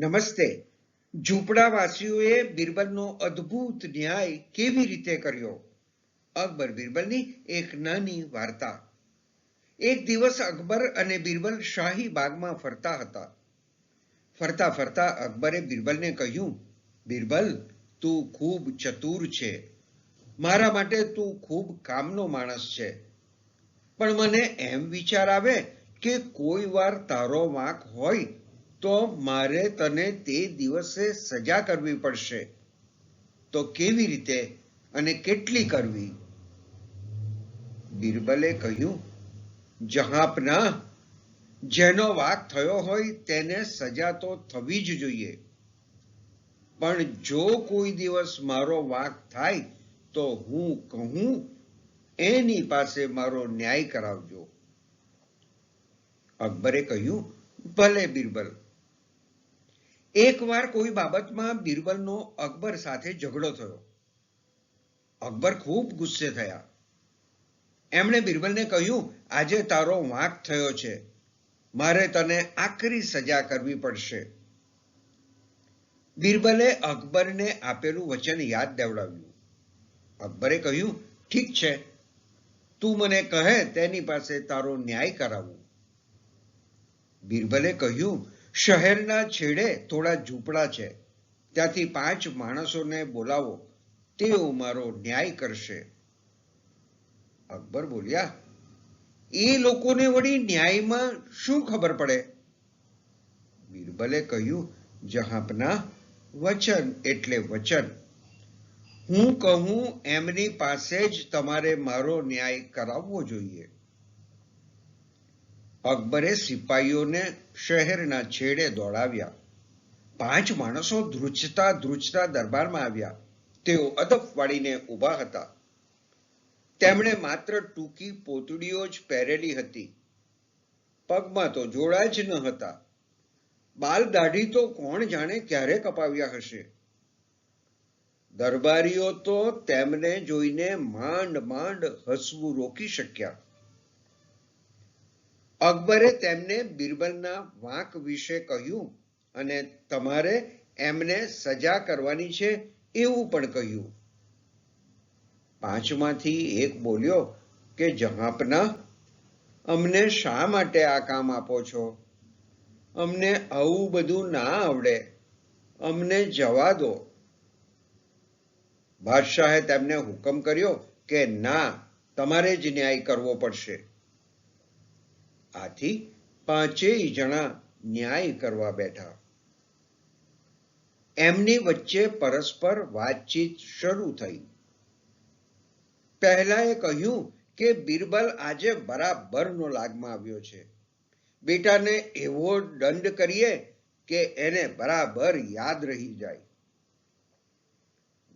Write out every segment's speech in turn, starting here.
નમસ્તે. ઝૂંપડાવાસીઓએ બિરબલનો અદ્ભુત ન્યાય કેવી રીતે કર્યો? અકબર બિરબલની એક નાની વાર્તા. એક દિવસ અકબર અને બિરબલ શાહી બાગમાં ફરતા હતા. ફરતા ફરતા અકબરે બિરબલને કહ્યું, બિરબલ, તું ખૂબ ચતુર છે. મારા માટે તું ખૂબ કામનો માણસ છે. પણ મને એમ વિચાર આવે કે કોઈ વાર તારો વાંક હોય તો મારે તને તે દિવસે સજા કરવી પડશે. તો કેવી રીતે અને કેટલી કરવી? બિરબલે કહ્યું, જહાપના, જેનો વાક થયો હોય તેને સજા તો થવી જ જોઈએ. પણ જો કોઈ દિવસ મારો વાક થાય, તો હું કહું, એની પાસે મારો ન્યાય કરાવજો. અકબરે કહ્યું, ભલે બિરબલ એકવાર કોઈ બાબતમાં બિરબલનો અકબર સાથે ઝઘડો થયો. અકબર ખૂબ ગુસ્સે થયા. એમણે બિરબલને કહ્યું, આજે તારો વાંક થયો છે. મારે તને આકરી સજા કરવી પડશે. બિરબલે અકબરને આપેલું વચન યાદ દેવડાવ્યું. અકબરે કહ્યું, ઠીક છે. તું મને કહે તેની પાસે તારો ન્યાય કરાવું. બિરબલે કહ્યું શહેરના છેડે થોડા ઝૂંપડા છે. ત્યાંથી પાંચ માણસોને બોલાવો. તેઓ મારો ન્યાય કરશે. અકબર બોલ્યા, એ લોકોને વળી ન્યાયમાં શું ખબર પડે? બિરબલે કહ્યું, જહાપના વચન એટલે વચન. હું કહું, એમની પાસે જ તમારે મારો ન્યાય કરાવવો જોઈએ. અકબરે સિપાહીઓને શહેરના છેડે દોડાવ્યા. પાંચ માણસો ધ્રુજતા ધ્રુજતા દરબારમાં આવ્યા. તેઓ અદબ વાળીને ઊભા હતા. તેમણે માત્ર ટૂંકી પોતડીઓ જ પહેરેલી હતી. પગમાં તો જોડા જ ન હતા. બાલ દાઢી તો કોણ જાણે ક્યારે કપાવ્યા હશે? દરબારીઓ તો તેમને જોઈને માંડ માંડ હસવું રોકી શક્યા. અકબરે તેમને બિરબલના વાંક વિશે કહ્યું અને તમારે એમને સજા કરવાની છે એવું પણ કહ્યું. પાંચમાંથી એક બોલ્યો કે, જહાંપના, અમને શા માટે આ કામ આપો છો? અમને આવું બધું ના આવડે. અમને જવા દો. બાદશાહે તેમને હુકમ કર્યો કે, ના, તમારે જ ન્યાય કરવો પડશે. આથી પાંચેય જણા ન્યાય કરવા બેઠા. એમની વચ્ચે પરસ્પર વાતચીત શરૂ થઈ. પહેલાએ કહ્યું કે બિરબલ આજે બરાબરનો લાગમાં આવ્યો છે. બેટાને એવો દંડ કરીએ કે એને બરાબર યાદ રહી જાય.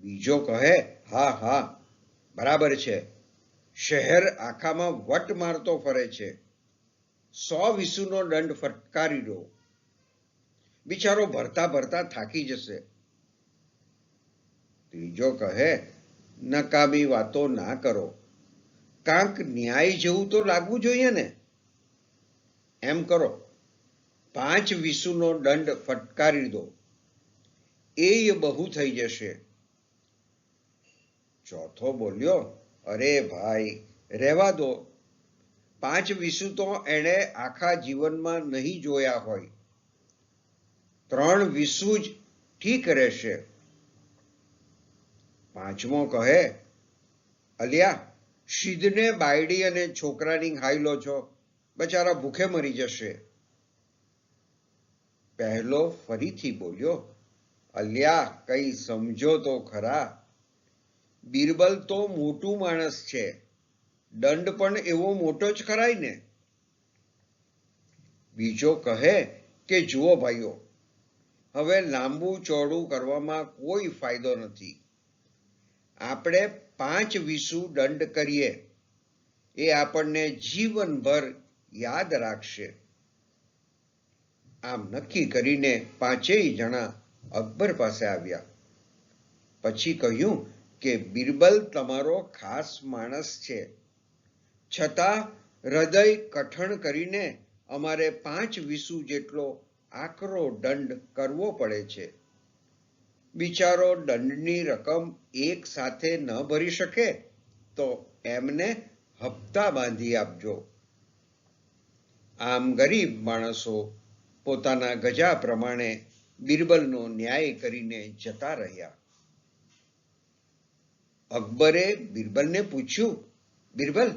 બીજો કહે, હા હા, બરાબર છે. શહેર આખામાં વટ મારતો ફરે છે. સો વિસુનો દંડ ફટકારી દો. બિચારો ભરતા ભરતા થાકી જશે. ત્રીજો કહે, નકામી વાતો ના કરો. કાંક ન્યાય જેવું તો લાગવું જોઈએ ને? એમ કરો, પાંચ વિસુનો દંડ ફટકારી દો. એ બહુ થઈ જશે. ચોથો બોલ્યો, અરે ભાઈ, રહેવા દો. પાંચ વિષુ તો એણે આખા જીવનમાં નહીં જોયા હોય. ત્રણ વિસુ જ ઠીક રહેશે. પાંચમો કહે, અલિયા શીદને બાયડી અને છોકરાની ખાઈ લો છો. બચારા ભૂખે મરી જશે. પહેલો ફરીથી બોલ્યો, અલ્યા, કઈ સમજો તો ખરા. બિરબલ તો મોટું માણસ છે. દંડ પણ એવો મોટો જ ખરાય ને? બીજો કહે કે, જુઓ ભાઈઓ, હવે લાંબુ ચોડું કરવામાં કોઈ ફાયદો નથી. આપણે પાંચ વિસુ દંડ કરીએ, એ આપણને જીવનભર યાદ રાખશે. આમ નક્કી કરીને પાંચેય જણા અકબર પાસે આવ્યા. પછી કહ્યું કે, બિરબલ તમારો ખાસ માણસ છે. છતાં હૃદય કઠણ કરીને અમારે પાંચ વિસુ જેટલો આકરો દંડ કરવો પડે છે. બિચારો દંડની રકમ એક સાથે ન ભરી શકે તો એમને હપ્તા બાંધી આપજો. આમ ગરીબ માણસો પોતાના ગજા પ્રમાણે બિરબલનો ન્યાય કરીને જતા રહ્યા. અકબરે બિરબલને પૂછ્યું, બિરબલ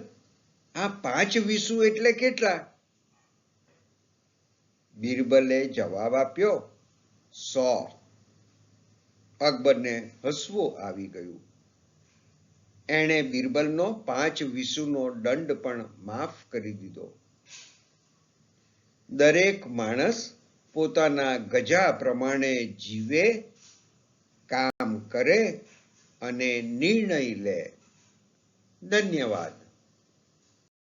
આ પાંચ વિસુ એટલે કેટલા? બિરબલે જવાબ આપ્યો, સો. અકબરને હસવું આવી ગયું. એણે બિરબલનો પાંચ વિસુનો દંડ પણ માફ કરી દીધો. દરેક માણસ પોતાના ગજા પ્રમાણે જીવે, કામ કરે અને નિર્ણય લે. ધન્યવાદ.